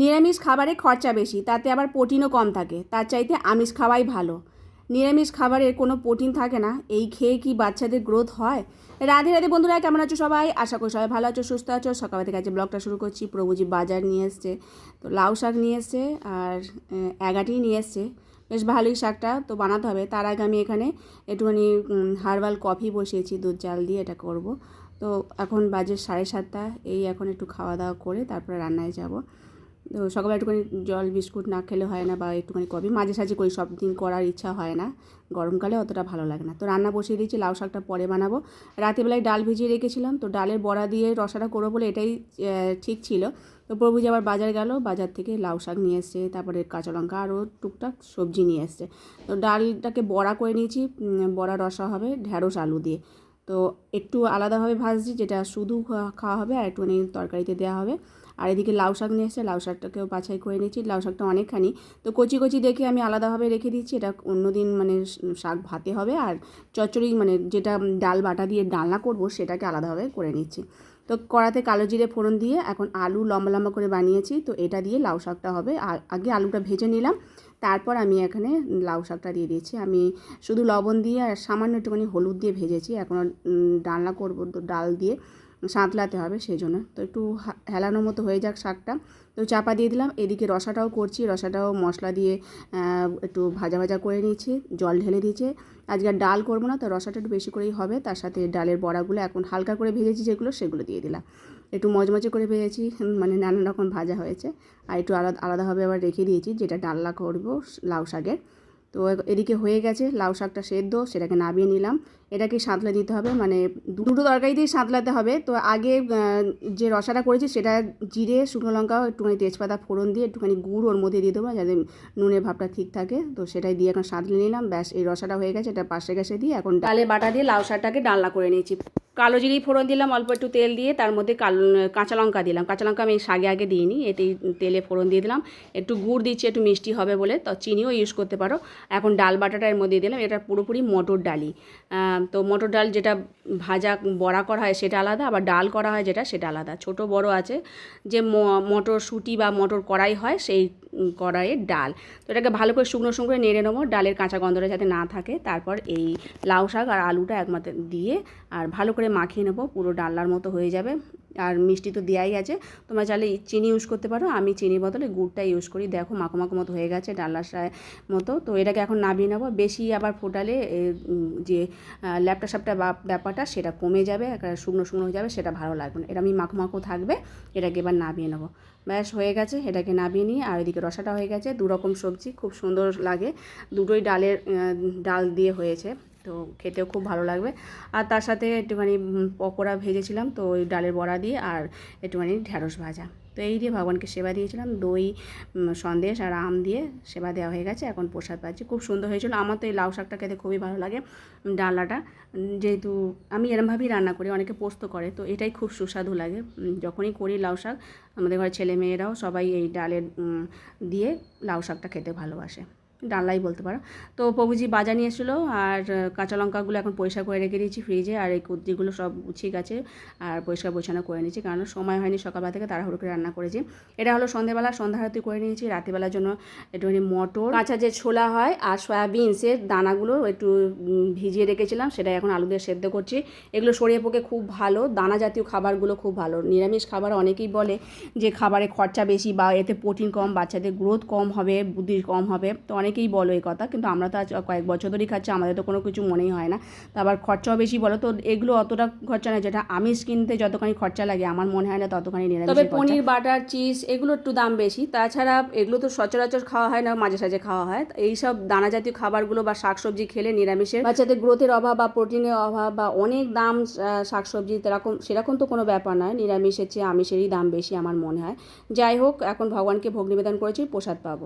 নিরামিষ খাবারে খরচা বেশি, তাতে আবার প্রোটিনও কম থাকে, তার চাইতে আমিষ খাওয়াই ভালো। নিরামিষ খাবারে কোনো প্রোটিন থাকে না, এই খেয়ে কি বাচ্চাদের গ্রোথ হয়? রাধে রাধে বন্ধুরা, কেমন আছো সবাই? আশা করি সবাই ভালো আছো, সুস্থ আছো। সকাল থেকে আজকে ব্লগটা শুরু করছি, প্রভুজি বাজার নিয়ে এসছে, তো লাউ শাক নিয়ে এসছে আর এগাটি নিয়ে এসছে। বেশ ভালোই শাকটা তো বানাতে হবে, তার আগে আমি এখানে একটুখানি হার্বাল কফি বসিয়েছি, দুধ চাল দিয়ে এটা করব। তো এখন বাজে সাড়ে সাতটা, এই এখন একটু খাওয়া দাওয়া করে তারপরে রান্নায় যাব। তো সকালে একটুখানি জল, বিস্কুট না খেলে হয় না বা একটুখানি কফি মাঝে সাঝে করি সব দিন করার ইচ্ছা হয় না। গরমকালে অতটা ভালো লাগে না। তো রান্না বসিয়ে দিয়েছি, লাউ শাকটা পরে বানাবো। রাতেবেলায় ডাল ভিজিয়ে রেখেছিলাম, তো ডালের বড়া দিয়ে রসাটা করব বলে এটাই ঠিক ছিল। তো প্রভুজি আবার বাজার গেল, বাজার থেকে লাউ শাক নিয়ে এসছে, তারপরে কাঁচা লঙ্কা আরও টুকটাক সবজি নিয়ে এসছে। তো ডালটাকে বড়া করে নিয়েছি বড়া রসা হবে, ঢ্যাঁড়স, আলু দিয়ে। তো একটু আলাদাভাবে ভাজছি, যেটা শুধু খাওয়া হবে আর একটুখানি তরকারিতে দেওয়া হবে। আর এদিকে লাউ শাক নিয়ে এসেছে, লাউ শাকটাকেও বাছাই করে নিয়েছি, লাউ শাকটা অনেকখানি। তো কচি কচি দেখে আমি আলাদাভাবে রেখে দিচ্ছি এটা অন্যদিন মানে শাক ভাতে হবে আর চচ্চড়ি মানে যেটা ডাল বাটা দিয়ে ডালনা করব সেটাকে আলাদাভাবে করে নিচ্ছি। তো কড়াতে কালো জিরে ফোড়ন দিয়ে এখন আলু লম্বা লম্বা করে বানিয়েছি, তো এটা দিয়ে লাউ শাকটা হবে। আর আগে আলুটা ভেজে নিলাম, তারপর আমি এখানে লাউ শাকটা দিয়ে দিয়েছি। আমি শুধু লবণ দিয়ে আর সামান্য একটুখানি হলুদ দিয়ে ভেজেছি এখন ডালনা করব, তো ডাল দিয়ে। সাঁতলাতে হবে সেই জন্য তো একটু হা- হেলানোর মতো হয়ে যাক শাকটা। তো চাপা দিয়ে দিলাম। এদিকে রসাটাও করছি। রসাটাও মশলা দিয়ে একটু ভাজা ভাজা করে নিয়েছি। জল ঢেলে দিয়েছে। আজকে আর ডাল করব না, তো রসাটা একটু বেশি করেই হবে। তার সাথে ডালের বড়াগুলো এখন হালকা করে ভেজেছি যেগুলো, সেগুলো দিয়ে দিলাম। একটু মজমজে করে ভেজেছি মানে নানান রকম ভাজা হয়েছে। আর একটু আলাদা, আলাদাভাবে আবার রেখে দিয়েছি, যেটা ডালনা করব, লাউ শাকের। তো এদিকে হয়ে গেছে, লাউ শাকটা সেদ্ধ, সেটাকে নামিয়ে নিলাম। এটাকে সাঁতলে দিতে হবে মানে দুটো তরকারি দিয়ে সাঁতলাতে হবে। তো আগে যে রসাটা করেছি সেটা জিরে, শুকনো লঙ্কা, একটুখানি তেজপাতা ফোড়ন দিয়ে একটুখানি গুড় ওর মধ্যে দিয়ে দেবো যাতে নুনের ভাবটা ঠিক থাকে। তো সেটাই দিয়ে এখন সাঁতলে নিলাম। ব্যাস, এই রসাটা হয়ে গেছে, এটা পাশে গেছে দিয়ে এখন ডালে বাটা দিয়ে লাউ শাকটাকে ডালনা করে নিয়েছি। কালো জিরি ফোড়ন দিলাম, অল্প একটু তেল দিয়ে, তার মধ্যে কালো, কাঁচা লঙ্কা দিলাম। কাঁচা লঙ্কা আমি শাগে আগে দিইনি, এতেই তেলে ফোড়ন দিয়ে দিলাম। একটু গুড় দিচ্ছি, একটু মিষ্টি হবে বলে, তো চিনিও ইউজ করতে পারো। এখন ডাল বাটাটা এর মধ্যে দিলাম, এটা পুরোপুরি মটর ডালি তো মটর ডাল যেটা ভাজা, বড়া করা হয় সেটা আলাদা, আবার ডাল করা হয় যেটা, সেটা আলাদা। ছোট বড় আছে, যে ম- মটর শুটি বা মটর কড়াই হয়, সেই কড়াইয়ের ডাল। তো এটাকে ভালো করে শুকনো শুকনো করে নেড়ে নেব। ডালের কাঁচা গন্ধটা যাতে না থাকে। তারপর এই লাউ শাক আর আলুটা একমাত্র দিয়ে আর ভালো করে মাখিয়ে নেব। পুরো ডালনার মতো হয়ে যাবে। আর মিষ্টি তো দেওয়াই আছে। তোমরা চাইলে চিনি ইউজ করতে পারো। আমি চিনির বদলে গুড়টা ইউজ করি। দেখো মাখো মাখো মতো হয়ে গেছে ডালনার মতো। তো এটাকে এখন নামিয়ে নেব। বেশি আবার ফোটালে যে ল্যাপটা বা, ব্যাপারটা সেটা কমে যাবে। একেবারে শুকনো শুকনো হয়ে যাবে, সেটা ভালো লাগবে না। এটা আমি মাখো মাখো থাকবে। এটাকে এবার নামিয়ে নেব। ব্যাস হয়ে গেছে। এটাকে নামিয়ে নিয়ে আর ওইদিকে রসাটা হয়ে গেছে দু রকম সবজি খুব সুন্দর লাগে। দুটোই ডালের ডাল দিয়ে হয়েছে। তো খেতেও খুব ভালো লাগবে। আর তার সাথে একটুখানি পকোড়া ভেজেছিলাম তো ওই ডালের বড়া দিয়ে আর একটুখানি ঢ্যাঁড়স ভাজা। তো এই দিয়ে ভগবানকে সেবা দিয়েছিলাম দই সন্দেশ আর আম দিয়ে সেবা দেওয়া হয়ে গেছে এখন প্রসাদ পাচ্ছি। খুব সুন্দর হয়েছিল। আমার তো এই লাউ শাকটা খেতে খুবই ভালো লাগে উম, ডালনাটা যেহেতু আমি এরমভাবেই রান্না করি অনেকে পোস্ত করে তো এটাই খুব সুস্বাদু লাগে। যখনই করি লাউ শাক আমাদের ঘরে ছেলে মেয়েরাও সবাই এই ডালের দিয়ে লাউ শাকটা খেতে ভালোবাসে। ডাললাই বলতে পারো। তো প্রভুজি বাজার নিয়ে এসেছিল আর কাঁচা লঙ্কাগুলো এখন পরিষ্কার করে রেখে দিয়েছি ফ্রিজে আর এই কুদ্রিগুলো সব গুছিয়ে গেছে আর পরিষ্কার গোছানো করে নিয়েছি কারণ সময় হয়নি সকালবেলা থেকে তাড়াহুড়ো করে রান্না করেছি। এটা হলো সন্ধ্যেবেলা সন্ধ্যা আরতি করে নিয়েছি রাতেবেলার জন্য একটুখানি মটর, কাঁচা যে ছোলা হয় আর সয়াবিনসের দানাগুলো একটু ভিজিয়ে রেখেছিলাম সেটা এখন আলু দিয়ে সেদ্ধ করছি। এগুলো শরীরের পক্ষে খুব ভালো, দানা জাতীয় খাবারগুলো খুব ভালো। নিরামিষ খাবার অনেকেই বলে যে খাবারে খরচা বেশি বা এতে প্রোটিন কম, বাচ্চাদের গ্রোথ কম হবে বুদ্ধি কম হবে। তো অনেকেই বলো এই কথা কিন্তু আমরা তো আজ কয়েক বছর ধরেই খাচ্ছি আমাদের তো কোনো কিছু মনেই হয় না। তো আবার খরচাও বেশি বলো তো এগুলো অতটা খরচা না যেটা আমিষ কিনতে যতখানি খরচা লাগে আমার মনে হয় না ততখানি নিরামিষ তবে পনির বাটার চিজ এগুলো একটু দাম বেশি তাছাড়া এগুলো তো সচরাচর খাওয়া হয় না মাঝে সাঝে খাওয়া হয়। তো এইসব দানা জাতীয় খাবারগুলো বা শাকসবজি খেলে নিরামিষের বাচ্চাদের গ্রোথের অভাব বা প্রোটিনের অভাব বা অনেক দাম শাকসবজি সেরকম সেরকম তো কোনো ব্যাপার নয় নিরামিষের চেয়ে আমিষেরই দাম বেশি আমার মনে হয়। যাই হোক এখন ভগবানকে ভোগ নিবেদন করেছি প্রসাদ পাবো।